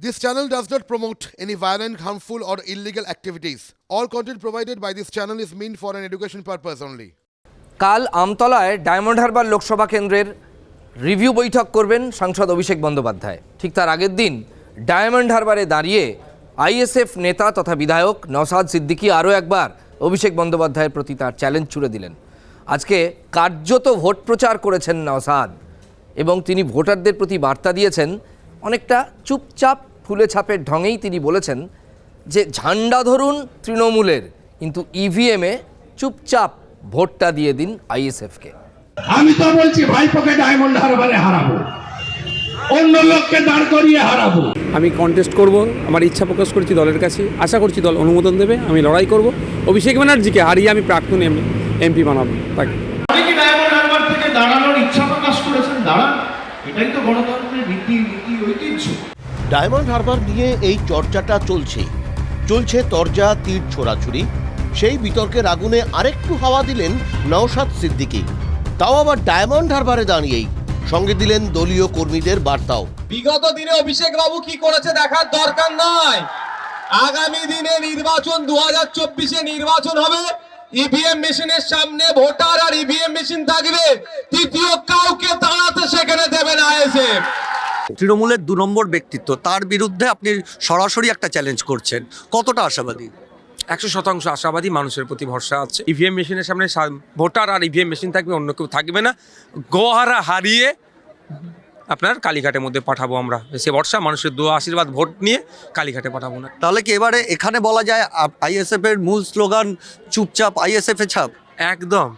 This channel does not promote any violent, harmful, or illegal activities. All content provided by this channel is meant for an education purpose only. কাল আমতলায় diamond Harbour Lok Sabha কেন্দ্রের review বৈঠক করবেন সাংসদ অভিষেক বন্দ্যোপাধ্যায় ঠিক তার আগের দিন ডায়মন্ড হারবারে দাঁড়িয়ে আইএসএফ নেতা তথা বিধায়ক নওসাদ সিদ্দিকী আরও একবার অভিষেক বন্দ্যোপাধ্যায়ের প্রতি তার চ্যালেঞ্জ ছুড়ে দিলেন আজকে কার্যত ভোট প্রচার করেছেন নওসাদ এবং তিনি ভোটারদের প্রতি বার্তা দিয়েছেন অনেকটা চুপচাপ ফুলে ছাপের ঢঙেই তিনি বলেছেন যে ঝান্ডা ধরুন তৃণমূলের কিন্তু ইভিএমে চুপচাপ ভোটটা দিয়ে দিন আইএসএফকে আমি তো বলছি ভাইপোকে ডায়মন্ড হারবারে হারাবো। অন্য লোককে দাঁড় করিয়ে হারাবো। আমি কন্টেস্ট করব আমার ইচ্ছা প্রকাশ করছি দলের কাছে। আশা করছি দল অনুমোদন দেবে আমি লড়াই করব। অভিষেক ব্যানার্জিকে হারিয়ে আমি প্রাক্তন এমপি এমপি বানাবো তাকে। আপনি কি ডায়মন্ড হারবার থেকে দাঁড়ানোর ইচ্ছা প্রকাশ করেছেন? দাঁড়ান এটাই তো গণতন্ত্রের রীতি নীতি ঐতিহ্য। ডায়মন্ড হারবার নিয়ে এই চর্চাটা চলছে। চলছে তরজা, তীর ছোড়াছুরি সেই বিতর্কের আগুনে আরেকটু হাওয়া দিলেন নওশাদ সিদ্দিকী। তাও আবার ডায়মন্ড হারবারে দাঁড়িয়েই। সঙ্গে দিলেন দলীয় কর্মীদের বার্তাও। বিগত দিনে অভিষেক বাবু কি করেছে দেখার দরকার নাই। আগামী দিনে নির্বাচন দু হাজার চব্বিশে নির্বাচন হবে। ইভিএম মেশিনের সামনে ভোটার আর ইভিএম মেশিন থাকবে। তৃতীয় কাউকে দাঁড়াতে সেখানে দেবে না এসে তৃণমূলের দু নম্বর ব্যক্তিত্ব তার বিরুদ্ধে আপনি সরাসরি একটা চ্যালেঞ্জ করছেন। কতটা আশাবাদী? একশো শতাংশ আশাবাদী মানুষের প্রতি ভরসা আছে। ইভিএম মেশিনের সামনে ভোটার আর ইভিএম মেশিন থাকবে অন্য কেউ থাকবে না। গোহারা হারিয়ে আপনার কালীঘাটের মধ্যে পাঠাবো আমরা। সে ভরসা মানুষের দু আশীর্বাদ ভোট নিয়ে কালীঘাটে পাঠাবো না। তাহলে কি এবারে এখানে বলা যায় আইএসএফ এর মূল স্লোগান চুপচাপ আইএসএফ এ ছাপ? একদম।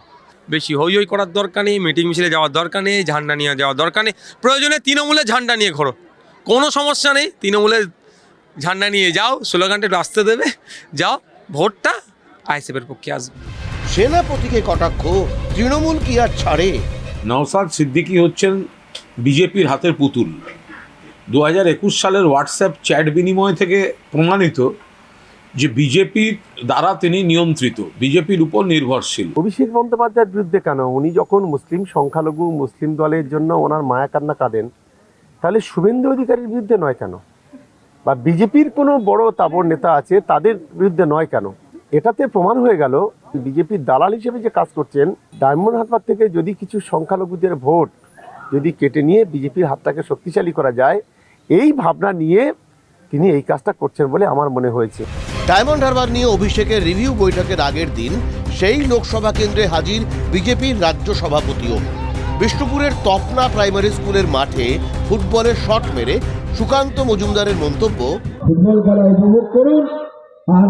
বেশি হই হই করার দরকার নেই মিটিং মিছিলে যাওয়ার দরকার নেই ঝান্ডা নিয়ে যাওয়ার দরকার নেই। প্রয়োজনে তৃণমূলে ঝান্ডা নিয়ে ঘোরো। কোনো সমস্যা নেই তৃণমূলে ঝান্ডা নিয়ে যাও স্লোগানটা একটু আসতে দেবে যাও ভোটটা আইসিএফের পক্ষে আসবে। সেনাপতিকে কটাক্ষ তৃণমূল কি আর ছাড়ে? নওসাদ সিদ্দিকী হচ্ছেন বিজেপির হাতের পুতুল। দু হাজার একুশ সালের হোয়াটসঅ্যাপ চ্যাট বিনিময় থেকে প্রমাণিত যে বিজেপির দ্বারা তিনি নিয়ন্ত্রিত বিজেপির উপর নির্ভরশীল। অভিষেক বন্দ্যোপাধ্যায়ের বিরুদ্ধে কেন? উনি যখন মুসলিম সংখ্যালঘু মুসলিম দলের জন্য ওনার মায়া কান্না কাঁদেন, তাহলে শুভেন্দু অধিকারীর বিরুদ্ধে নয় কেন? বা বিজেপির কোনো বড় তাবড় নেতা আছে, তাদের বিরুদ্ধে নয় কেন? এটাতে প্রমাণ হয়ে গেল বিজেপির দালাল হিসেবে যে কাজ করছেন, ডায়মন্ড হারবার থেকে যদি কিছু সংখ্যালঘুদের ভোট যদি কেটে নিয়ে বিজেপির হাতটাকে শক্তিশালী করা যায়, এই ভাবনা নিয়ে তিনি এই কাজটা করছেন বলে আমার মনে হয়েছে। ডায়মন্ড হারবার নিয়ে অভিষেকের রিভিউ বৈঠকের আগের দিন, সেই লোকসভা কেন্দ্রে হাজির বিজেপির রাজ্য সভাপতিও। বিষ্ণুপুরের তপনা প্রাইমারি স্কুলের মাঠে ফুটবলের শট মেরে সুকান্ত মজুমদারের মন্তব্য, ফুটবল খেলা উপভোগ করুন, আর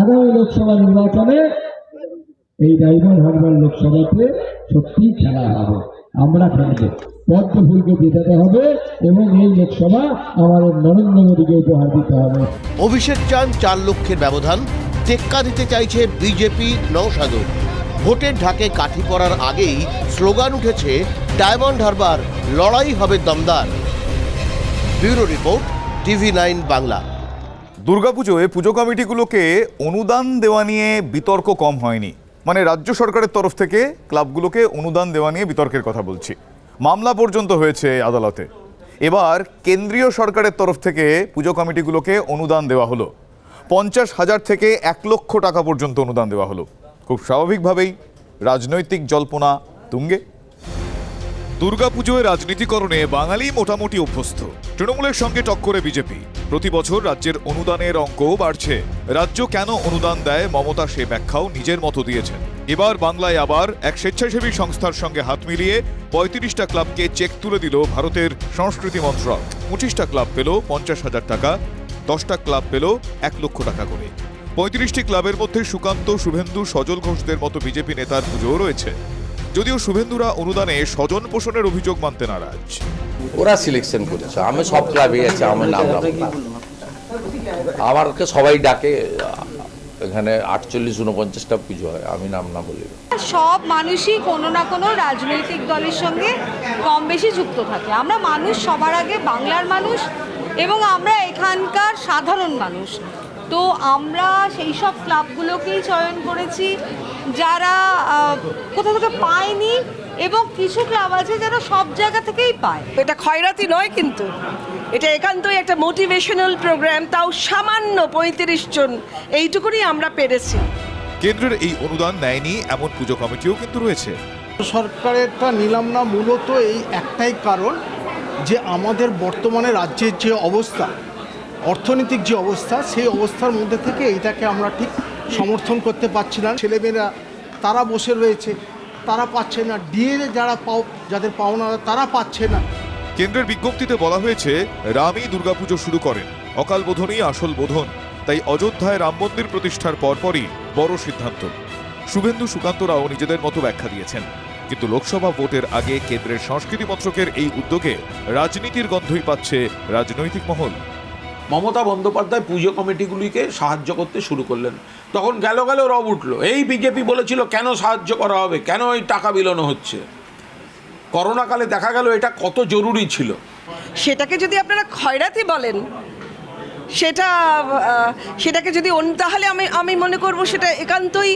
আগামী লোকসভা নির্বাচনে এই ডায়মন্ড হারবার লোকসভাতে সত্যি খেলা হবে। আমরা খেলব। পদ্ম ফুলকে জেতাতে হবে এবং এই লোকসভা আমাদের নরেন্দ্র মোদীকে উপহার দিতে হবে। অভিষেক চান চার লক্ষের ব্যবধান টেক্কা দিতে চাইছে বিজেপি নৌসাদর ভোটের ঢাকে কাঠি পড়ার আগেই স্লোগান উঠেছে ডায়মন্ড হারবার লড়াই হবে দমদার। Bureau report TV nine Bangla. দুর্গাপুজোয় পুজো কমিটিগুলোকে অনুদান দেওয়া নিয়ে বিতর্ক কম হয়নি। মানে রাজ্য সরকারের তরফ থেকে ক্লাবগুলোকে অনুদান দেওয়া নিয়ে বিতর্কের কথা বলছি। মামলা পর্যন্ত হয়েছে আদালতে। এবার কেন্দ্রীয় সরকারের তরফ থেকে পুজো কমিটিগুলোকে অনুদান দেওয়া হলো। পঞ্চাশ হাজার থেকে এক লক্ষ টাকা পর্যন্ত অনুদান দেওয়া হলো। খুব স্বাভাবিকভাবেই রাজনৈতিক জল্পনা তুঙ্গে। দুর্গাপুজোয় রাজনীতিকরণে বাঙালি মোটামুটি অভ্যস্ত। তৃণমূলের সঙ্গে টক্করে বিজেপি। প্রতি বছর রাজ্যের অনুদানের অঙ্কও বাড়ছে। রাজ্য কেন অনুদান দেয় মমতা সে ব্যাখ্যাও নিজের মতো দিয়েছেন। এবার বাংলায় আবার এক স্বেচ্ছাসেবী সংস্থার সঙ্গে হাত মিলিয়ে পঁয়ত্রিশটা ক্লাবকে চেক তুলে দিল ভারতের সংস্কৃতি মন্ত্রক। পঁচিশটা ক্লাব পেল পঞ্চাশ হাজার টাকা, দশটা ক্লাব পেল এক লক্ষ টাকা করে। পঁয়ত্রিশটি ক্লাবের মধ্যে সুকান্ত, শুভেন্দু, সজল ঘোষদের মতো বিজেপি নেতার পুজোও রয়েছে। যদিও শুভেন্দুরা অনুদানে স্বজন পোষণের অভিযোগ মানতে নারাজ। ওরা সিলেকশন করেছে। আমি সব ক্লাবে আছি আমার নাম আমারকে সবাই ডাকে এখানে আটচল্লিশ উনপঞ্চাশটা পুজো হয় আমি নাম না বলি সব মানুষই কোনো না কোনো রাজনৈতিক দলের সঙ্গে কম বেশি যুক্ত থাকে। আমরা মানুষ সবার আগে বাংলার মানুষ এবং আমরা এখানকার সাধারণ মানুষ। তো আমরা সেই সব ক্লাবগুলোকেই চয়ন করেছি যারা কোথাও থেকে পায়নি এবং কিছু ক্লাব আছে যারা সব জায়গা থেকেই পায়। এটা খয়রাতি নয় কিন্তু। এটা একান্তই একটা মোটিভেশনাল প্রোগ্রাম তাও সামান্য পঁয়ত্রিশ জন। এইটুকুনি আমরা পেরেছি। কেন্দ্রের এই অনুদান নেয়নি এমন পুজো কমিটিও কিন্তু রয়েছে। সরকারেরটা নিলাম না মূলত এই একটাই কারণ যে আমাদের বর্তমানে রাজ্যের যে অবস্থা অর্থনৈতিক যে অবস্থা সেই অবস্থার মধ্যে থেকে এইটাকে আমরা ঠিক সমর্থন করতে পারছি না। ছেলেমেয়েরা তারা বসে রয়েছে তারা পাচ্ছে না। ডিএ যারা পাও যাদের পাওনা তারা পাচ্ছে না। কেন্দ্রের বিজ্ঞপ্তিতে বলা হয়েছে রামই দুর্গাপুজো শুরু করেন। অকাল বোধনই আসল বোধন। তাই অযোধ্যায় রাম মন্দির প্রতিষ্ঠার পরপরই বড় সিদ্ধান্ত। শুভেন্দু সুকান্তরাও নিজেদের মতো ব্যাখ্যা দিয়েছেন। কিন্তু লোকসভা ভোটের আগে কেন্দ্রের সংস্কৃতি মন্ত্রকের এই উদ্যোগে রাজনীতির গন্ধই পাচ্ছে রাজনৈতিক মহল। মমতা বন্দ্যোপাধ্যায় পুজো কমিটিগুলিকে সাহায্য করতে শুরু করলেন। তখন গেল গেল রব উঠল। এই বিজেপি বলেছিল কেন সাহায্য করা হবে? কেন এই টাকা বিলোনো হচ্ছে? করোনাকালে দেখা গেল এটা কত জরুরি ছিল। সেটাকে যদি আপনারা খয়রাতি বলেন সেটা সেটাকে যদি তাহলে আমি আমি মনে করব সেটা একান্তই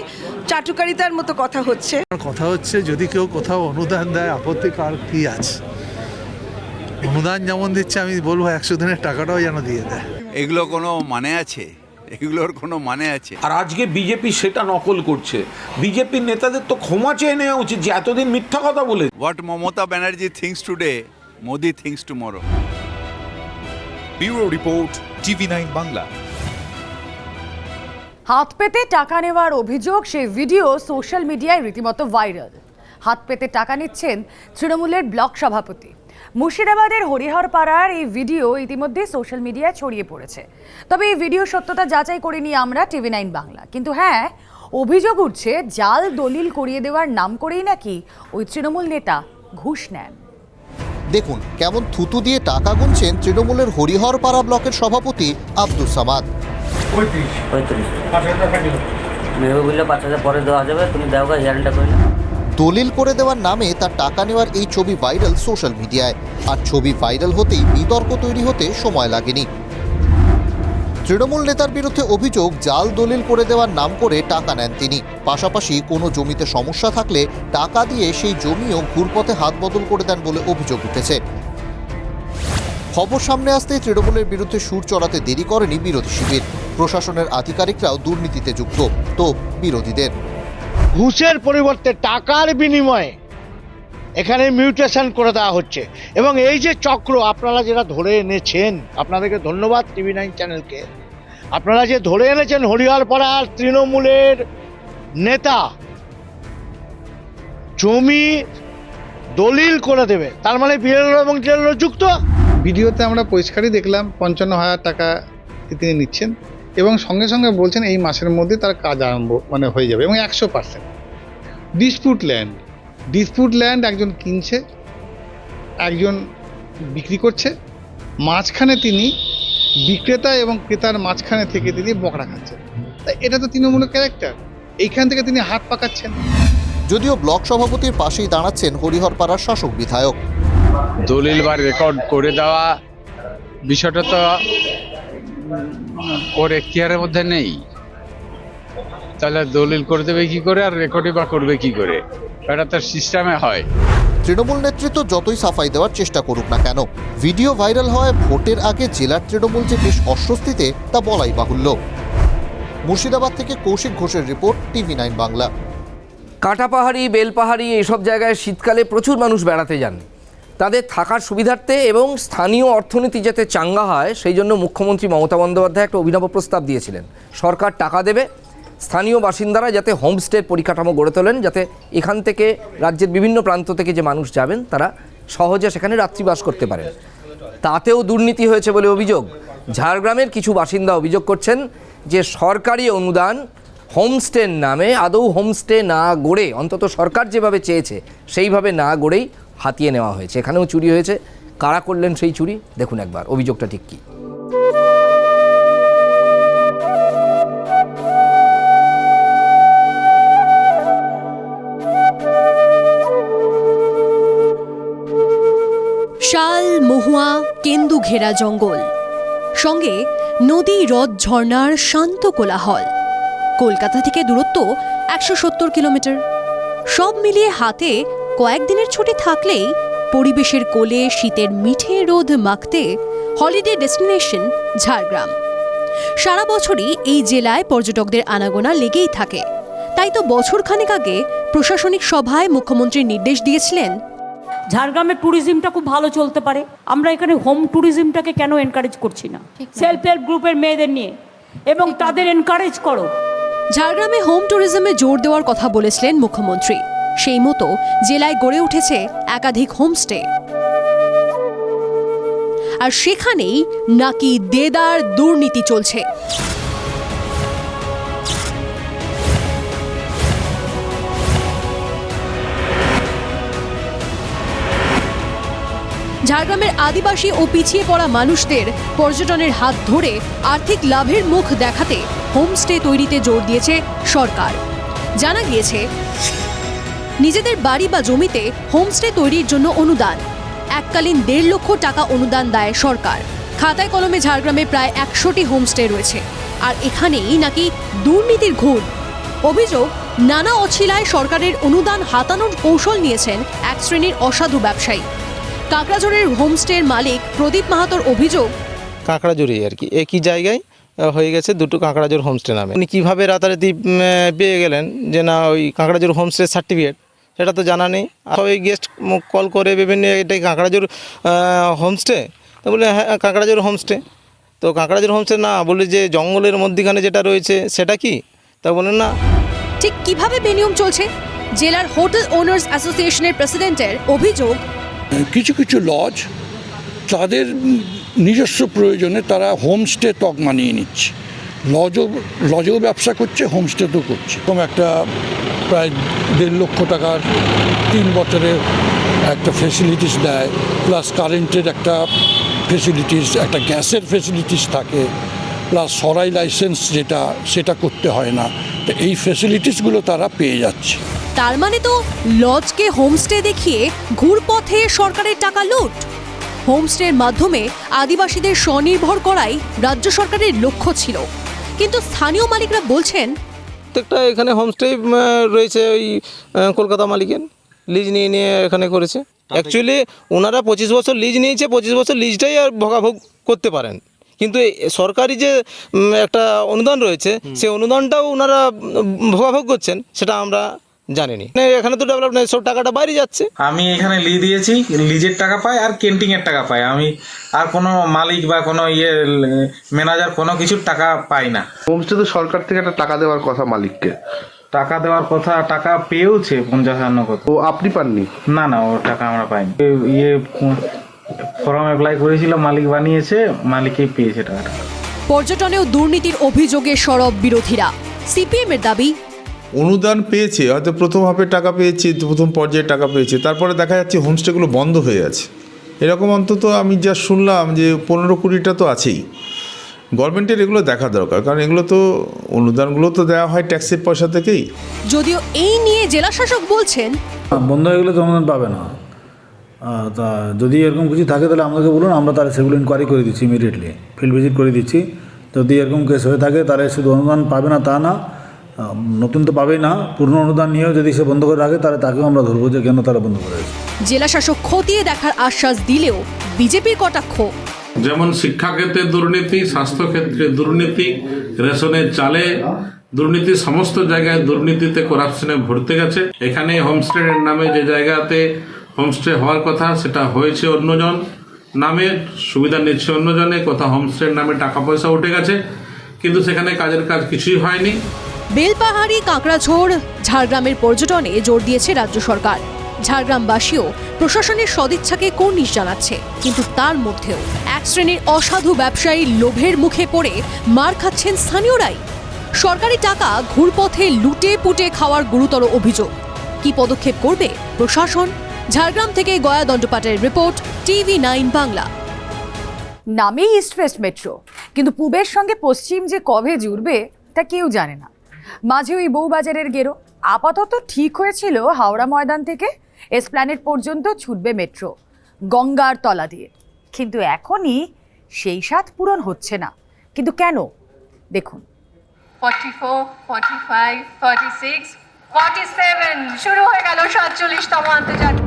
চাটুকারিতার মতো কথা হচ্ছে। কথা হচ্ছে যদি কেউ কোথাও অনুদান দেয় আপত্তি কার কি আছে? অনুদান যেমন দিচ্ছে আমি বলব একশো দিনের টাকাটাও যেন দিয়ে দেয়। এগুলো কোনো মানে আছে? এগুলোর কোনো মানে আছে? আর আজকে বিজেপি সেটা নকল করছে। বিজেপির নেতাদের তো ক্ষমা চেয়ে নেওয়া উচিত যে এতদিন মিথ্যা কথা বলে what Mamata Banerjee thinks today Modi thinks tomorrow bureau report TV nine Bangla হাত পেতে টাকা নেওয়ার অভিযোগ সেই ভিডিও সোশ্যাল মিডিয়ায় রীতিমতো ভাইরাল। হাত পেতে টাকা নিচ্ছেন তৃণমূলের ব্লক সভাপতি। মুর্শিদাবাদের হরিহরপাড়ার এই ভিডিও ইতিমধ্যে সোশ্যাল মিডিয়ায় ছড়িয়ে পড়েছে। তবে এই ভিডিও সত্যতা যাচাই করে করিনি আমরা টিভি নাইন বাংলা। কিন্তু হ্যাঁ অভিযোগ উঠছে জাল দলিল করিয়ে দেওয়ার নাম করেই নাকি ওই তৃণমূল নেতা ঘুষ নেন। দেখুন কেমন থুতু দিয়ে টাকা গুনছেন তৃণমূলের হরিহরপাড়া ব্লকের সভাপতি আব্দুল সামাদ। পঁয়ত্রিশ। মেয়ে বললে পাঁচ হাজার পরে দেওয়া যাবে তুমি দেওয়া হিয়ারিংটা করে দলিল করে দেওয়ার নামে তার টাকা নেওয়ার এই ছবি ভাইরাল সোশ্যাল মিডিয়ায়। আর ছবি ভাইরাল হতেই বিতর্ক তৈরি হতে সময় লাগেনি। তৃণমূল নেতার বিরুদ্ধে অভিযোগ, জাল দলিল করে দেওয়ার নাম করে টাকা নেন তিনি। পাশাপাশি কোনো জমিতে সমস্যা থাকলে টাকা দিয়ে সেই জমিও ঘুরপথে হাত বদল করে দেন বলে অভিযোগ উঠেছে। খবর সামনে আসতেই তৃণমূলের বিরুদ্ধে সুর চড়াতে দেরি করেনি বিরোধী শিবির। প্রশাসনের আধিকারিকরাও দুর্নীতিতে যুক্ত, তো বিরোধীদের। ঘুষের পরিবর্তে টাকার বিনিময়ে এখানে মিউটেশন করে দেওয়া হচ্ছে। এবং এই যে চক্র, আপনারা যেটা ধরে এনেছেন, আপনাদেরকে ধন্যবাদ টিভি নাইন চ্যানেলকে। আপনারা যে ধরে এনেছেন হরিহরপাড়ার তৃণমূলের নেতা, জমি দলিল করে দেবে। তার মানে বিএলও এবং টিএলও যুক্ত? ভিডিওতে আমরা পরিষ্কারই দেখলাম, পঞ্চান্ন হাজার টাকা তিনি নিচ্ছেন। এবং সঙ্গে সঙ্গে বলছেন এই মাসের মধ্যে তার কাজ আরম্ভ মানে হয়ে যাবে এবং একশো percent dispute land dispute land একজন কিনছে একজন বিক্রি করছে মাঝখানে তিনি বিক্রেতা এবং ক্রেতার মাঝখানে থেকে তিনি বকরা খাচ্ছেন। তা এটা তো তৃণমূলের ক্যারেক্টার এইখান থেকে তিনি হাত পাকাচ্ছেন। যদিও ব্লক সভাপতির পাশেই দাঁড়াচ্ছেন হরিহরপাড়ার শাসক বিধায়ক। দলিল বা রেকর্ড করে দেওয়া বিষয়টা তো ওর এখতিয়ারের মধ্যে নেই। তাহলে দলিল করে দেবে কি করে আর রেকর্ডই বা করবে কি করে? এটা তার সিস্টেমে হয়। তৃণমূল নেতৃত্ব যতই সাফাই দেওয়ার চেষ্টা করুক না কেন ভিডিও ভাইরাল হওয়ায় ভোটের আগে জেলার তৃণমূল যে বেশ অস্বস্তিতে তা বলাই বাহুল্য। মুর্শিদাবাদ থেকে কৌশিক ঘোষের report TV nine Bangla. Kantapahari Belpahari এইসব জায়গায় শীতকালে প্রচুর মানুষ বেড়াতে যান। তাদের থাকার সুবিধার্থে এবং স্থানীয় অর্থনীতি যাতে চাঙ্গা হয়, সেই জন্য মুখ্যমন্ত্রী মমতা বন্দ্যোপাধ্যায় একটা অভিনব প্রস্তাব দিয়েছিলেন। সরকার টাকা দেবে, স্থানীয় বাসিন্দারা যাতে হোমস্টের পরিকাঠামো গড়ে তোলেন, যাতে এখান থেকে রাজ্যের বিভিন্ন প্রান্ত থেকে যে মানুষ যাবেন, তারা সহজে সেখানে রাত্রিবাস করতে পারেন। তাতেও দুর্নীতি হয়েছে বলে অভিযোগ। ঝাড়গ্রামের কিছু বাসিন্দা অভিযোগ করছেন যে, সরকারি অনুদান হোমস্টের নামে, আদৌ হোমস্টে না গড়ে, অন্তত সরকার যেভাবে চেয়েছে, সেইভাবে না গড়েই হাতিয়ে নেওয়া হয়েছে। এখানেও চুরি হয়েছে। কারা করলেন সেই চুরি? দেখুন একবার, অভিযোগটা ঠিক কী? শাল, মহুয়া, কেন্দু ঘেরা জঙ্গল। সঙ্গে নদী, হ্রদ, ঝর্ণার শান্ত কোলাহল। কলকাতা থেকে দূরত্ব একশো সত্তর কিলোমিটার। সব মিলিয়ে হাতে কয়েকদিনের ছুটি থাকলেই পরিবেশের কোলে শীতের মিঠে রোদ মাখতে হলিডে ডেস্টিনেশন ঝাড়গ্রাম। সারা বছরই এই জেলায় পর্যটকদের আনাগোনা লেগেই থাকে। তাই তো বছরখানেক আগে প্রশাসনিক সভায় মুখ্যমন্ত্রী নির্দেশ দিয়েছিলেন ঝাড়গ্রামের ট্যুরিজমটা খুব ভালো চলতে পারে। আমরা এখানে হোম ট্যুরিজমটাকে কেন এনকারেজ করছি না? সেলফ হেল্প গ্রুপের মেয়েদের নিয়ে। এবং তাদের এনকারেজ করো। ঝাড়গ্রামে হোম ট্যুরিজমে জোর দেওয়ার কথা বলেছিলেন মুখ্যমন্ত্রী। সেই মতো জেলায় গড়ে উঠেছে একাধিক হোমস্টে। আর সেখানেই নাকি দেদার দুর্নীতি চলছে। ঝাড়গ্রামের আদিবাসী ও পিছিয়ে পড়া মানুষদের পর্যটনের হাত ধরে আর্থিক লাভের মুখ দেখাতে হোমস্টে তৈরিতে জোর দিয়েছে সরকার। জানা গিয়েছে নিজেদের বাড়ি বা জমিতে হোমস্টে তৈরির জন্য অনুদান। এককালীন দেড় লক্ষ টাকা অনুদান দেয় সরকার। খাতায় কলমে ঝাড়গ্রামে প্রায় একশোটি হোমস্টে রয়েছে। আর এখানেই নাকি দুর্নীতির ঘুর অভিযোগ, নানা অছিলায় সরকারের অনুদান হাতানোর কৌশল নিয়েছেন এক শ্রেণির অসাধু ব্যবসায়ী। কাকড়াঝোড়ের হোমস্টের মালিক প্রদীপ মাহাতোর অভিযোগ কাঁকড়াজোড়ি আর কি। একই জায়গায় হয়ে গেছে দুটো কাঁকড়াজোড় হোমস্টে নামে। উনি কীভাবে রাতারাতি পেয়ে গেলেন যে না, ওই কাঁকড়াজোড় হোমস্টে সার্টিফিকেট সেটা তো জানা নেই। আর ওই গেস্ট কল করে বিভিন্ন এটাই কাঁকড়াজোড় হোমস্টে তো বলে হ্যাঁ কাঁকড়াজোড় হোমস্টে তো কাঁকড়াজোড় হোমস্টে না বলে যে জঙ্গলের মধ্যিখানে যেটা রয়েছে সেটা কি? তা বলেন না। ঠিক কীভাবে বেনিয়ম চলছে? জেলার হোটেল ওনার্স অ্যাসোসিয়েশনের প্রেসিডেন্টের অভিযোগ। কিছু কিছু লজ তাদের নিজস্ব প্রয়োজনে তারা হোমস্টে তক মানিয়ে নিচ্ছে। লজও লজেও ব্যবসা করছে, হোমস্টেতেও করছে। এরকম একটা প্রায় দেড় লক্ষ টাকার তিন বছরের একটা ফেসিলিটিস দেয় প্লাস কারেন্টের একটা ফেসিলিটিস একটা গ্যাসের ফেসিলিটিস থাকে প্লাস সরাই লাইসেন্স যেটা, সেটা করতে হয় না। তো এই ফেসিলিটিসগুলো তারা পেয়ে যাচ্ছে। তার মানে তো লজকে হোমস্টে দেখিয়ে ঘুরপথে সরকারের টাকা লুট? হোমস্টের মাধ্যমে আদিবাসীদের স্বনির্ভর করাই রাজ্য সরকারের লক্ষ্য ছিল। কিন্তু স্থানীয় মালিকরা বলছেন প্রত্যেকটা এখানে হোমস্টে রয়েছে ওই কলকাতা মালিকের লিজ নিয়ে নিয়ে এখানে করেছে। অ্যাকচুয়ালি ওনারা পঁচিশ বছর লিজ নিয়েছে পঁচিশ বছর লিজটাই আর ভোগাভোগ করতে পারেন। কিন্তু সরকারি যে একটা অনুদান রয়েছে সেই অনুদানটাও ওনারা ভোগাভোগ করছেন সেটা আমরা জানিনি। মানে এখানে তো ডেভেলপ নেই সব টাকাটা বাইরে যাচ্ছে। আমি এখানে লি দিয়েছি লিজের টাকা পাই আর কেন্টিং এর টাকা পাই আমি আর কোনো মালিক বা কোনো ইয়ে ম্যানেজার কোনো কিছুর টাকা পাই না। হোমস্টে তো সরকার থেকে একটা টাকা দেওয়ার কথা মালিককে। টাকা দেওয়ার কথা টাকা পেয়েওছে পঞ্চাশ হাজার কত ও আপনি পাননি? না না ওর টাকা আমরা পাইনি। ইয়ে ফর্ম অ্যাপ্লাই করেছিল মালিক বানিয়েছে মালিকই পেয়েছে টাকাটা। পর্যটনেও দুর্নীতির অভিযোগে সরব বিরোধীরা। সিপিএম এর দাবি অনুদান পেয়েছে হয়তো প্রথম হাফে টাকা পেয়েছে প্রথম পর্যায়ে টাকা পেয়েছে তারপরে দেখা যাচ্ছে হোমস্টেগুলো বন্ধ হয়ে আছে। এরকম অন্তত আমি যা শুনলাম যে পনেরো কুড়িটা তো আছেই। গভর্নমেন্টের এগুলো দেখা দরকার কারণ এগুলো তো অনুদানগুলো তো দেওয়া হয় ট্যাক্সের পয়সা থেকেই। যদিও এই নিয়ে জেলা শাসক বলছেন বন্ধ হয়ে গেলে তো অনুদান পাবে না। তা যদি এরকম কিছু থাকে তাহলে আমাদেরকে বলুন আমরা তাহলে সেগুলো ইনকোয়ারি করে দিচ্ছি ইমিডিয়েটলি ফিল্ড ভিজিট করে দিচ্ছি। যদি এরকম কেস হয়ে থাকে তাহলে শুধু অনুদান পাবে না তা না নতুন তো পাবেই না পূর্ণ অনুদান নিয়েও যদি সে বন্ধ করে রাখে তাহলে তাকেও আমরা ধরবো যে কেন তারা বন্ধ করে জেলা শাসক খতিয়ে দেখার আশ্বাস দিলেও বিজেপির কটাক্ষ? যেমন শিক্ষাক্ষেত্রে দুর্নীতি স্বাস্থ্যক্ষেত্রে দুর্নীতি রেশনের চালে দুর্নীতি সমস্ত জায়গায় দুর্নীতিতে করাপশনে ভরতে গেছে। এখানে হোমস্টের নামে যে জায়গাতে হোমস্টে হওয়ার কথা সেটা হয়েছে অন্যজন নামে সুবিধা নিচ্ছে অন্যজনে কোথাও হোমস্টের নামে টাকা পয়সা উঠে গেছে। কিন্তু সেখানে কাজের কাজ কিছুই হয়নি। বেলপাহাড়ি কাঁকড়াঝোড় ঝাড়গ্রামের পর্যটনে জোর দিয়েছে রাজ্য সরকার। ঝাড়গ্রামবাসীও প্রশাসনের সদিচ্ছাকে কর্নিশ জানাচ্ছে। কিন্তু তার মধ্যেও এক শ্রেণির অসাধু ব্যবসায়ী লোভের মুখে পড়ে মার খাচ্ছেন স্থানীয়রাই। সরকারি টাকা ঘুরপথে লুটে পুটে খাওয়ার গুরুতর অভিযোগ। কি পদক্ষেপ করবে প্রশাসন? ঝাড়গ্রাম থেকে গয়া দণ্ডপাটের রিপোর্ট, টিভি নাইন বাংলা। নামেই ইস্ট ওয়েস্ট মেট্রো। কিন্তু পূবের সঙ্গে পশ্চিম যে কবে জুড়বে তা কেউ জানে না। মাঝে ওই বউবাজারের গেরো। আপাতত ঠিক হয়েছিল হাওড়া ময়দান থেকে এসপ্ল্যানেট পর্যন্ত ছুটবে মেট্রো গঙ্গার তলা দিয়ে। কিন্তু এখনই সেই স্বাদ পূরণ হচ্ছে না। কিন্তু কেন? দেখুন। 44, 45, 46, 47 শুরু হয়ে গেল সাতচল্লিশতম আন্তর্জাতিক।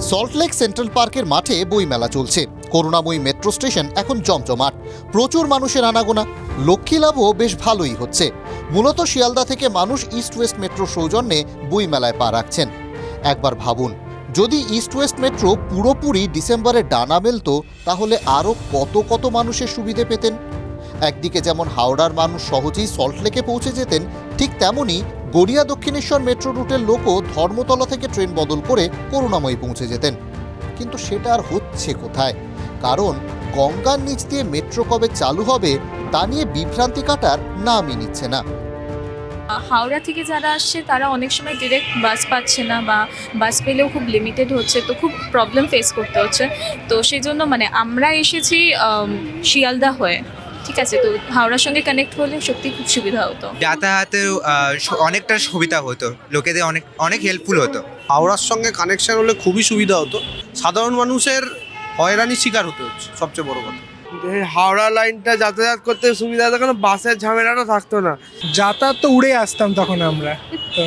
সল্টলেক সেন্ট্রাল পার্কের মাঠে বইমেলা চলছে। করুণাময়ী মেট্রো স্টেশন এখন জমজমাট। প্রচুর মানুষের আনাগোনা। লক্ষ্মী লাভও বেশ ভালোই হচ্ছে। মূলত শিয়ালদা থেকে মানুষ ইস্ট ওয়েস্ট মেট্রো সৌজন্যে বইমেলায় পা রাখছেন। একবার ভাবুন, যদি ইস্ট ওয়েস্ট মেট্রো পুরোপুরি ডিসেম্বরে ডানা মেলতো, তাহলে আরও কত কত মানুষের সুবিধে পেতেন? একদিকে যেমন হাওড়ার মানুষ সহজেই সল্টলেকে পৌঁছে যেতেন, ঠিক তেমনই গড়িয়া দক্ষিণেশ্বর মেট্রো রুটের লোকও ধর্মতলা থেকে ট্রেন বদল করে করুণাময়ী পৌঁছে যেতেন। কিন্তু সেটা আর হচ্ছে কোথায়? কারণ গঙ্গার নিচ দিয়ে মেট্রো কবে চালু হবে তা নিয়ে বিভ্রান্তি কাটার নামই নিচ্ছে না। হাওড়া থেকে যারা আসছে তারা অনেক সময় ডিরেক্ট বাস পাচ্ছে না বা বাস পেলেও খুব লিমিটেড হচ্ছে তো খুব প্রবলেম ফেস করতে হচ্ছে। তো সেই জন্য মানে আমরা এসেছি শিয়ালদা হয়ে ঠিক আছে? তো হাওড়ার সঙ্গে কানেক্ট হলে সত্যি খুব সুবিধা হতো। যাতায়াতের অনেকটা সুবিধা হতো লোকেদের অনেক অনেক হেল্পফুল হতো। হাওড়ার সঙ্গে কানেকশন হলে খুবই সুবিধা হতো। সাধারণ মানুষের হয়রানির শিকার হতে হচ্ছে সবচেয়ে বড় কথা। হাওড়া লাইনটা যাতায়াত করতে সুবিধা হতো কারণ বাসের ঝামেলাটা থাকতো না। যাতায়াত তো উড়ে আসতাম তখন আমরা তো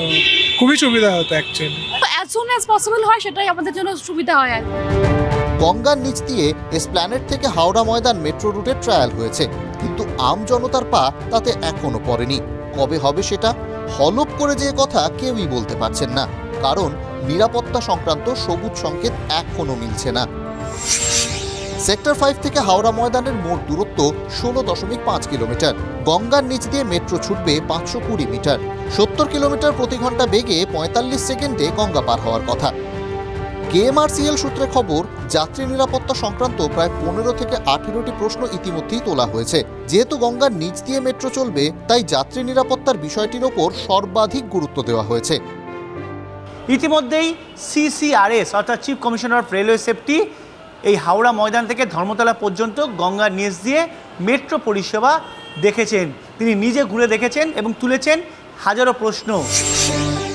খুবই সুবিধা হতো actually as soon as possible হয় সেটাই আমাদের জন্য সুবিধা হয় আর গঙ্গার নিচ দিয়ে এসপ্ল্যানেট থেকে হাওড়া ময়দান মেট্রো রুটের ট্রায়াল হয়েছে কিন্তু আম জনতার পা তাতে এখনও পড়েনি। কবে হবে সেটা হলপ করে যে কথা কেউই বলতে পারছেন না কারণ নিরাপত্তা সংক্রান্ত সবুজ সংকেত এখনও মিলছে না। সেক্টর ফাইভ থেকে হাওড়া ময়দানের মোট দূরত্ব ষোলো দশমিক পাঁচ কিলোমিটার। গঙ্গার নিচ দিয়ে মেট্রো ছুটবে পাঁচশো কুড়ি মিটার। সত্তর কিলোমিটার প্রতি ঘণ্টা বেগে পঁয়তাল্লিশ সেকেন্ডে গঙ্গা পার হওয়ার কথা। কেএমআরসিএল সূত্রে খবর, যাত্রী নিরাপত্তা সংক্রান্ত প্রায় পনেরো থেকে আঠেরোটি প্রশ্ন ইতিমধ্যেই তোলা হয়েছে। যেহেতু গঙ্গার নিচ দিয়ে মেট্রো চলবে, তাই যাত্রী নিরাপত্তার বিষয়টির ওপর সর্বাধিক গুরুত্ব দেওয়া হয়েছে। ইতিমধ্যেই সিসিআরএস, অর্থাৎ chief commissioner of railway safety এই হাওড়া ময়দান থেকে ধর্মতলা পর্যন্ত গঙ্গার নিচ দিয়ে মেট্রো পরিষেবা দেখেছেন। তিনি নিজে ঘুরে দেখেছেন এবং তুলেছেন হাজারো প্রশ্ন।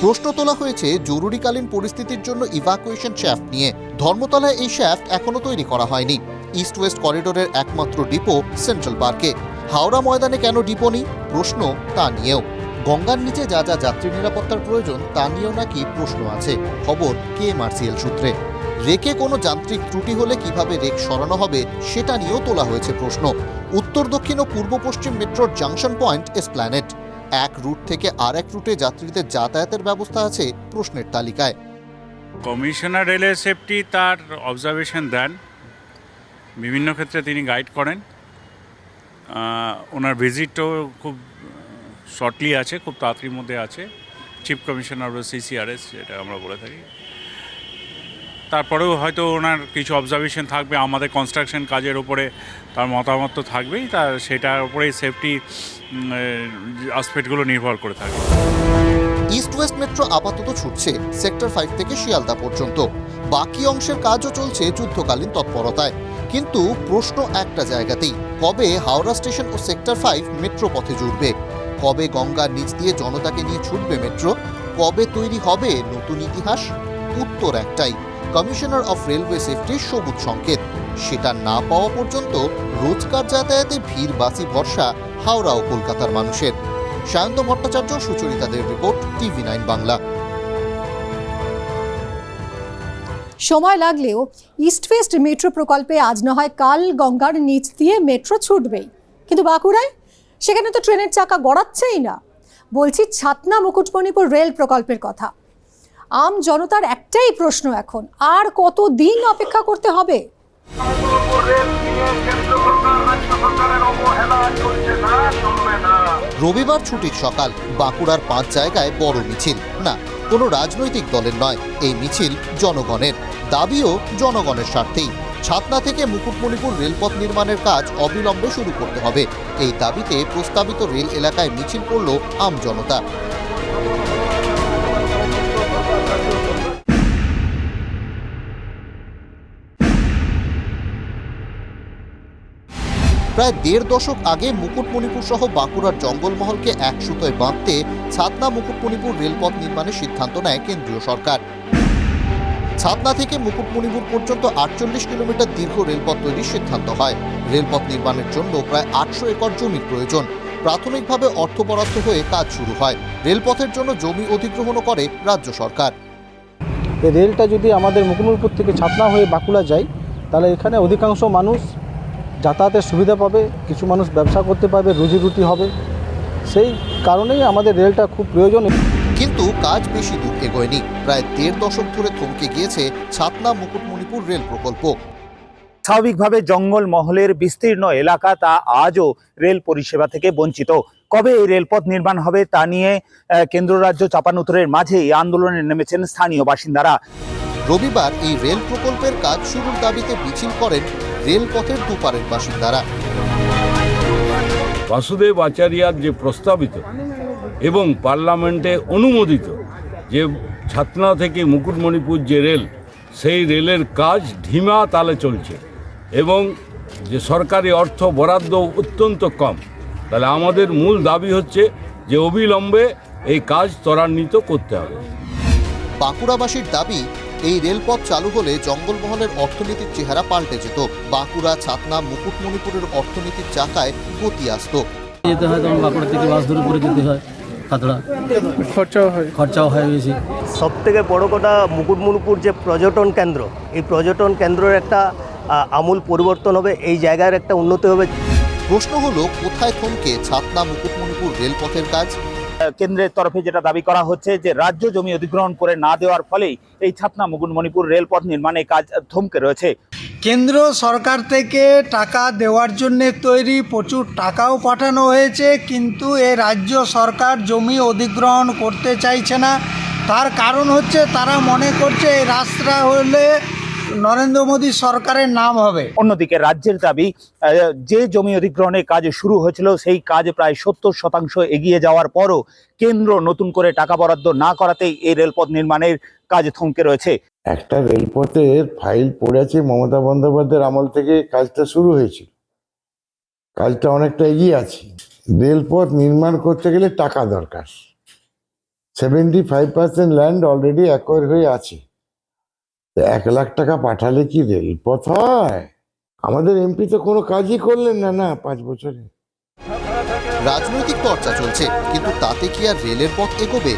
প্রশ্ন তোলা হয়েছে জরুরিকালীন পরিস্থিতির জন্য ইভাকুয়েশন শ্যাফট নিয়ে। ধর্মতলায় এই শ্যাফট এখনও তৈরি করা হয়নি। ইস্ট ওয়েস্ট করিডোরের একমাত্র ডিপো সেন্ট্রাল পার্কে হাওড়া ময়দানে কেন ডিপো নেই? প্রশ্ন তা নিয়েও। গঙ্গার নিচে যা যা যাত্রী নিরাপত্তার প্রয়োজন তা নিয়েও নাকি প্রশ্ন আছে। খবর কেএমআরসিএল সূত্রে। রেকে কোনো যান্ত্রিক ত্রুটি হলে কীভাবে রেক সরানো হবে, সেটা নিয়েও তোলা হয়েছে প্রশ্ন। উত্তর, দক্ষিণ ও পূর্ব পশ্চিম মেট্রোর জাংশন পয়েন্ট এসপ্ল্যানেট এক রুট থেকে আর এক রুটে যাত্রীদের যাতায়াতের ব্যবস্থা আছে প্রশ্নের তালিকায়। কমিশনার রেলের সেফটি তার অবজারভেশন দেন। বিভিন্ন ক্ষেত্রে তিনি গাইড করেন। ওনার ভিজিটও খুব শর্টলি আছে, খুব তাড়াতাড়ির মধ্যে আছে। চিফ কমিশনার সিসিআরএস যেটা আমরা বলে থাকি। তারপরেও হয়তো ওনার কিছু অবজারভেশন থাকবে, আমাদের কনস্ট্রাকশন কাজের উপরে তার মতামত তো থাকবেই, তার সেটার উপরেই সেফটি আসপেক্টগুলো নির্ভর করে থাকবে ইস্ট ওয়েস্ট মেট্রো আপাতত ছুটছে সেক্টর ফাইভ থেকে শিয়ালদা পর্যন্ত। বাকি অংশের কাজও চলছে যুদ্ধকালীন তৎপরতায়। কিন্তু প্রশ্ন একটা জায়গাতেই, কবে হাওড়া স্টেশন ও সেক্টর ফাইভ মেট্রো পথে জুড়বে? কবে গঙ্গার নিচ দিয়ে জনতাকে নিয়ে ছুটবে মেট্রো কবে তৈরি হবে নতুন ইতিহাস? উত্তর একটাই, কমিশনার অফ রেলওয়ে সেফটির সবুজ সংকেত। সেটা না পাওয়া পর্যন্ত রোজকার যাতায়াতে ভিড়, বাসি ভরসা হাওড়া ও কলকাতার মানুষের। সায়ন্ত ভট্টাচার্য সুচরিতাদের রিপোর্ট, টিভি নাইন বাংলা। সময় লাগলেও ইস্ট ওয়েস্ট মেট্রো প্রকল্পে আজ না হয় কাল গঙ্গার নিচ দিয়ে মেট্রো ছুটবেই। কিন্তু বাঁকুড়ায়? সেখানে তো ট্রেনের চাকা গড়াচ্ছেই না। বলছি ছাতনা মুকুটমণিপুর রেল প্রকল্পের কথা। আম জনতার একটাই প্রশ্ন এখন, আর কত দিন অপেক্ষা করতে হবে? রবিবার ছুটির সকাল, বাঁকুড়ার পাঁচ জায়গায় বড় মিছিল। না, কোনো রাজনৈতিক দলের নয়, এই মিছিল জনগণের। দাবিও জনগণের স্বার্থেই। ছাতনা থেকে মুকুটমণিপুর রেলপথ নির্মাণের কাজ অবিলম্বে শুরু করতে হবে। এই দাবিতে প্রস্তাবিত রেল এলাকায় মিছিল করল আম প্রায় দেড় দশক আগে মুকুটমণিপুর সহ বাঁকুড়ার জঙ্গলমহলকে এক সুতোয় বাঁধতে ছাতনা মুকুটমণিপুর রেলপথ নির্মাণের সিদ্ধান্ত নেয় কেন্দ্রীয় সরকার। ছাতনা থেকে মুকুটমণিপুর পর্যন্ত আটচল্লিশ কিলোমিটার দীর্ঘ রেলপথ তৈরির সিদ্ধান্ত হয়। রেলপথ নির্মাণের জন্য প্রায় আটশো একর জমির প্রয়োজন। প্রাথমিকভাবে অর্থ বরাদ্দ হয়ে কাজ শুরু হয়। রেলপথের জন্য জমি অধিগ্রহণও করে রাজ্য সরকার। রেলটা যদি আমাদের মুকুটমণিপুর থেকে ছাতনা হয়ে বাঁকুড়া যায়, তাহলে এখানে অধিকাংশ মানুষ যাতায়াতের সুবিধা পাবে কিছু মানুষ ব্যবসা করতে পারবে রুজি রুটি হবে। সেই কারণেই আমাদের রেলটা খুব প্রয়োজন কিন্তু কাজ বেশি দূর এগোয়নি। প্রায় দেড় দশক ধরে থমকে গিয়েছে ছাতনা মুকুটমণিপুর রেল প্রকল্প। স্বাভাবিকভাবে জঙ্গল মহলের বিস্তীর্ণ এলাকা তা আজও রেল পরিষেবা থেকে বঞ্চিত। কবে এই রেলপথ নির্মাণ হবে তা নিয়ে কেন্দ্র রাজ্য চাপানুতরের মাঝে এই আন্দোলনে নেমেছেন স্থানীয় বাসিন্দারা। রবিবার এই রেল প্রকল্পের কাজ শুরুর দাবিতে মিছিল করেন রেলপথের দুপারের বাসিন্দারা। বাসুদেব আচারিয়ার যে প্রস্তাবিত এবং পার্লামেন্টে অনুমোদিত যে ছাতনা থেকে মুকুটমণিপুর যে রেল সেই রেলের কাজ ঢিমা তালে চলছে এবং যে সরকারি অর্থ বরাদ্দ অত্যন্ত কম। তাহলে আমাদের মূল দাবি হচ্ছে যে অবিলম্বে এই কাজ ত্বরান্বিত করতে হবে। বাঁকুড়াবাসীর দাবি এই রেলপথ চালু হলে জঙ্গলমহলের অর্থনীতির চেহারা পাল্টে যেত। বাঁকুড়া ছাতনা মুকুটমণিপুরের অর্থনীতির চাকায় গতি আসতো। যেতে হয় তখন বাঁকুড়া থেকে বাস ধরে করে যেতে হয় খাতড়া খরচাও হয়। খরচাও হয় বেশি। সব থেকে বড় কথা মুকুটমণিপুর যে পর্যটন কেন্দ্র এই পর্যটন কেন্দ্রের একটা আমূল পরিবর্তন হবে এই জায়গার একটা উন্নতি হবে। প্রশ্ন হলো কোথায় থমকে ছাতনা মুকুটমণিপুর রেলপথের কাজ? কেন্দ্রের তরফে যেটা দাবি করা হচ্ছে যে রাজ্য জমি অধিগ্রহণ করে না দেওয়ার ফলেই এই ছাতনা মুকুটমণিপুর রেলপথ নির্মাণে কাজ থমকে রয়েছে। কেন্দ্র সরকার থেকে টাকা দেওয়ার জন্য তৈরি প্রচুর টাকাও পাঠানো হয়েছে, কিন্তু এ রাজ্য সরকার জমি অধিগ্রহণ করতে চাইছে না। তার কারণ হচ্ছে তারা মনে করছে এই রাস্তা হলে নরেন্দ্র মোদী সরকারের নাম হবে। অন্যদিকে রাজ্যের দাবি যে জমি অধিগ্রহণের কাজ শুরু হয়েছিল সেই কাজ প্রায় সত্তর শতাংশ এগিয়ে যাওয়ার পরও কেন্দ্র নতুন করে টাকা বরাদ্দ না করাতেই এই রেলপথ নির্মাণের কাজ থমকে রয়েছে। একটা রেলপথের ফাইল পড়েছে মমতা বন্দ্যোপাধ্যায়ের আমল থেকে কাজটা শুরু হয়েছিল। কাজটা অনেকটা এগিয়ে আছে। রেলপথ নির্মাণ করতে গেলে টাকা দরকার। Seventy five percent land already acquire হয়ে আছে। তো এক লাখ টাকা পাঠালে কি রেলপথ হয়? আমাদের এমপি তো কোনো কাজই করলেন না না পাঁচ বছরে। রাজনৈতিক চর্চা চলছে কিন্তু তাতে কি আর রেলের পথ এগোবে?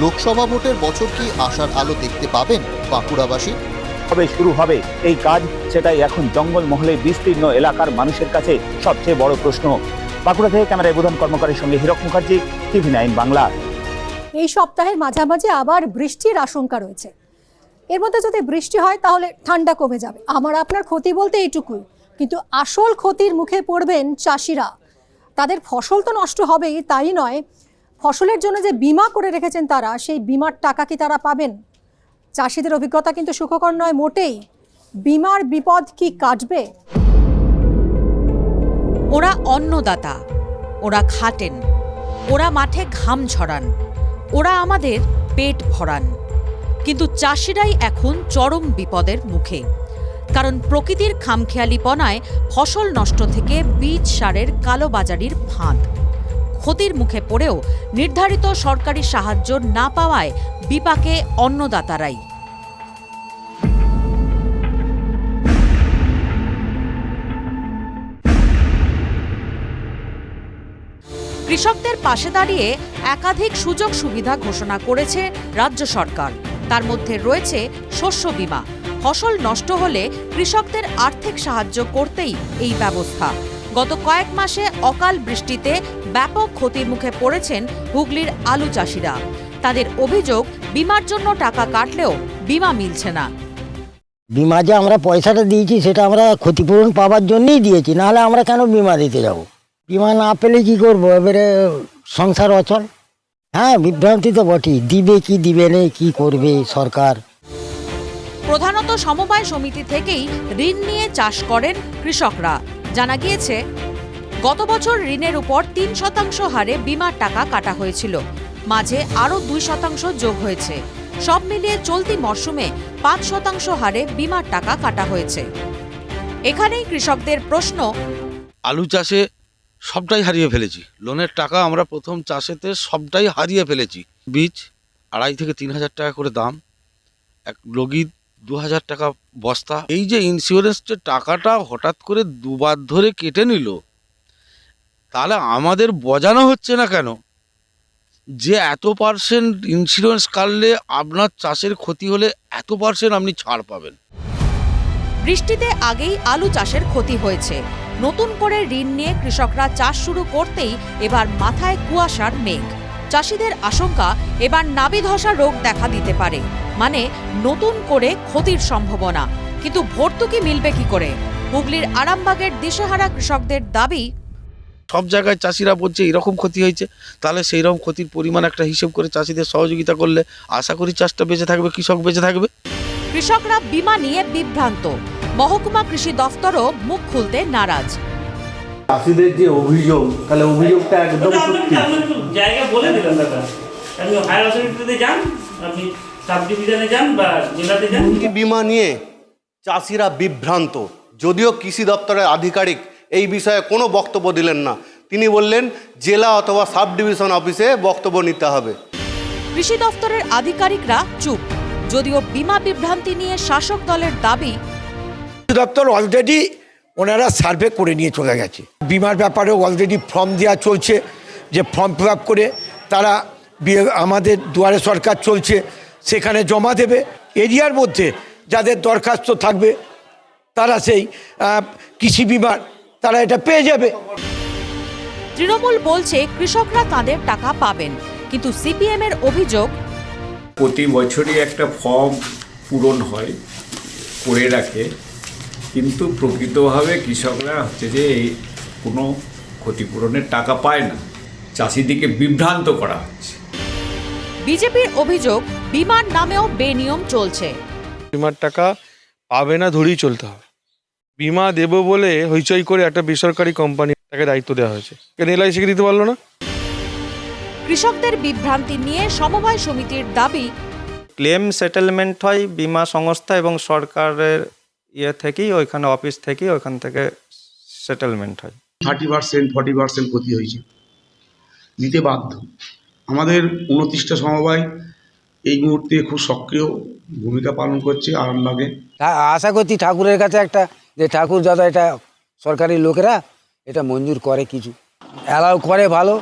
লোকসভা ভোটের বছর কি আশার আলো দেখতে পাবেন বাঁকুড়াবাসী? কবে শুরু হবে এই কাজ? সেটাই এখন জঙ্গল মহলে বিস্তীর্ণ এলাকার মানুষের কাছে সবচেয়ে বড় প্রশ্ন। বাঁকুড়া থেকে ক্যামেরায় বোধন কর্মকারীর সঙ্গে হীরক মুখার্জি টিভি নাইন বাংলা। এই সপ্তাহের মাঝামাঝি আবার বৃষ্টির আশঙ্কা রয়েছে। এর মধ্যে যদি বৃষ্টি হয়, তাহলে ঠান্ডা কমে যাবে। আমার, আপনার ক্ষতি বলতে এইটুকুই। কিন্তু আসল ক্ষতির মুখে পড়বেন চাষিরা। তাদের ফসল তো নষ্ট হবেই, তাই নয়। ফসলের জন্য যে বিমা করে রেখেছেন তারা, সেই বিমার টাকা কি তারা পাবেন? চাষিদের অভিজ্ঞতা কিন্তু সুখকর নয়, মোটেই। বিমার বিপদ কি কাটবে? ওরা অন্নদাতা। ওরা খাটেন। ওরা মাঠে ঘাম ঝরান ওরা আমাদের পেট ভরান। কিন্তু চাষিরাই এখন চরম বিপদের মুখে। কারণ প্রকৃতির খামখেয়ালিপনায় ফসল নষ্ট থেকে বীজ সারের কালোবাজারির ফাঁদ। ক্ষতির মুখে পড়েও নির্ধারিত সরকারি সাহায্য না পাওয়ায় বিপাকে অন্নদাতারাই। কৃষকদের পাশে দাঁড়িয়ে একাধিক সুযোগ সুবিধা ঘোষণা করেছে রাজ্য সরকার। তার মধ্যে রয়েছে শস্য বীমা। ফসল নষ্ট হলে কৃষকদের আর্থিক সাহায্য করতেই এই ব্যবস্থা। গত কয়েক মাসে অকাল বৃষ্টিতে ব্যাপক ক্ষতির মুখে পড়েছেন হুগলির আলু চাষিরা। তাদের অভিযোগ, বিমার জন্য টাকা কাটলেও বিমা মিলছে না। বিমা যে আমরা পয়সাটা দিয়েছি, সেটা আমরা ক্ষতিপূরণ পাওয়ার জন্যই দিয়েছি, নাহলে আমরা কেন বিমা দিতে যাব? বিমা না পেলে কি করব? এবারে সংসার অচল। হ্যাঁ বিভ্রান্তি তো বটেই। দিবে কি দিবে নেই কি করবে সরকার? প্রধানত সমবায় সমিতি থেকেই ঋণ নিয়ে চাষ করেন কৃষকরা। জানা গিয়েছে গত বছর ঋণের উপর তিন শতাংশ হারে বিমার টাকা কাটা হয়েছিল। মাঝে আরও দুই শতাংশ যোগ হয়েছে। সব মিলিয়ে চলতি মরশুমে পাঁচ শতাংশ হারে বিমার টাকা কাটা হয়েছে। এখানেই কৃষকদের প্রশ্ন। আলু চাষে সবটাই হারিয়ে ফেলেছি। লোনের টাকা আমরা প্রথম চাষেতে সবটাই হারিয়ে ফেলেছি। বীজ আড়াই থেকে তিন হাজার টাকা করে দাম, এক লগি দু হাজার টাকা বস্তা। এই যে ইন্স্যুরেন্সের টাকাটা হঠাৎ করে দুবার ধরে কেটে নিল, তাহলে আমাদের বজানো হচ্ছে না কেন? যে এত পার্সেন্ট ইন্স্যুরেন্স কাটলে আপনার চাষের ক্ষতি হলে এত পার্সেন্ট আপনি ছাড় পাবেন। বৃষ্টিতে আগেই আলু চাষের ক্ষতি হয়েছে। নতুন করে ঋণ নিয়ে কৃষকরা চাষ শুরু করতেই এবার মাথায় কুয়াশার মেঘ। চাষিদের আশঙ্কা, এবার নাবি ধসা রোগ দেখা দিতে পারে। মানে নতুন করে ক্ষতির সম্ভাবনা। কিন্তু ভর্তুকি মিলবে কি করে? হুগলির আরামবাগের দিশেহারা কৃষকদের দাবি, সব জায়গায় চাষিরা বলছে এরকম ক্ষতি হয়েছে। তাহলে সেই রকম ক্ষতির পরিমাণ একটা হিসেব করে চাষিদের সহযোগিতা করলে আশা করি চাষটা বেঁচে থাকবে, কৃষক বেঁচে থাকবে। কৃষকরা বিমা নিয়ে বিভ্রান্ত। মহকুমা কৃষি দফতরও মুখ খুলতে নারাজ। চাষিদের যে অভিযোগ তাহলে অভিযোগটা একদম সত্যি। জায়গা বলে দিলাম দাদা। আপনি হায়ার অথরিটিতে যান আপনি সাব ডিভিশনে যান বা জেলাতে যান। বিমা নিয়ে চাষিরা বিভ্রান্ত। যদিও কৃষি দপ্তরের আধিকারিক এই বিষয়ে কোনো বক্তব্য দিলেন না। তিনি বললেন জেলা অথবা সাব ডিভিশন অফিসে বক্তব্য নিতে হবে। কৃষি দফতরের আধিকারিকরা চুপ। যদিও বিমা বিভ্রান্তি নিয়ে শাসক দলের দাবি দপ্তর অলরেডি ওনারা সার্ভে করে নিয়ে চলে গেছে। বিমার ব্যাপারেও অলরেডি ফর্ম দেওয়া চলছে যে ফর্ম ফিল করে তারা আমাদের দুয়ারে সরকার চলছে সেখানে জমা দেবে। এরিয়ার মধ্যে যাদের দরখাস্ত থাকবে তারা সেই কৃষি বিমার তারা এটা পেয়ে যাবে। তৃণমূল বলছে কৃষকরা তাদের টাকা পাবেন কিন্তু সিপিএম এর অভিযোগ প্রতি বছরই একটা ফর্ম পূরণ হয় করে রাখে। কিন্তু প্রকৃতভাবে কৃষকরা হচ্ছে যে এই কোনো ক্ষতিপূরণের টাকা পায় না। চাষিদিকে বিভ্রান্ত করা হচ্ছে। বিজেপির অভিযোগ বিমার নামেও বেনিয়ম চলছে। বিমার টাকা পাবে না ধরেই চলতে হবে। বিমা দেবো বলে হইচই করে একটা বেসরকারি কোম্পানি তাকে দায়িত্ব দেওয়া হয়েছে। কেন এলআইসিকে দিতে পারল না? কৃষকদের বিভ্রান্তি নিয়ে সমবায় সমিতির দাবি। ক্লেম সেটেলমেন্ট হয় বিমা সংস্থা এবং সরকারের ইয়ে থেকেই ওইখানে অফিস থেকেই ওইখান থেকে সেটেলমেন্ট হয়। থার্টি পার্সেন্ট ফর্টি পার্সেন্ট ক্ষতি হয়েছে। দিতে বাধ্য। আমাদের উনত্রিশটা সমবায় এই মুহূর্তে খুব সক্রিয় ভূমিকা পালন করছে আরামবাগে। তা- আশা করছি ঠাকুরের কাছে একটা যে ঠাকুর দাদা এটা সরকারি লোকেরা এটা মঞ্জুর করে কিছু। অ্যালাউ করে ভালো।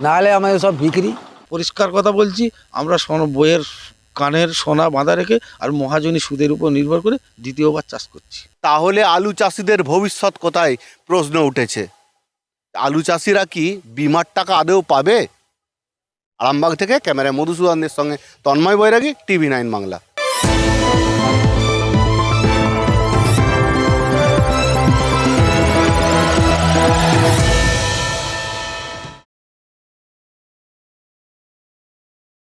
নাহলে আমাদের সব বিক্রি পরিষ্কার কথা বলছি আমরা সোনা- বইয়ের কানের সোনা বাঁধা রেখে আর মহাজনী সুদের উপর নির্ভর করে দ্বিতীয়বার চাষ করছি। তাহলে আলু চাষিদের ভবিষ্যৎ কোথায়? প্রশ্ন উঠেছে। আলু চাষিরা কি বিমার টাকা আদেও পাবে? আরামবাগ থেকে ক্যামেরায় মধুসূদনদের সঙ্গে তন্ময় বৈরাগী টিভি নাইন বাংলা।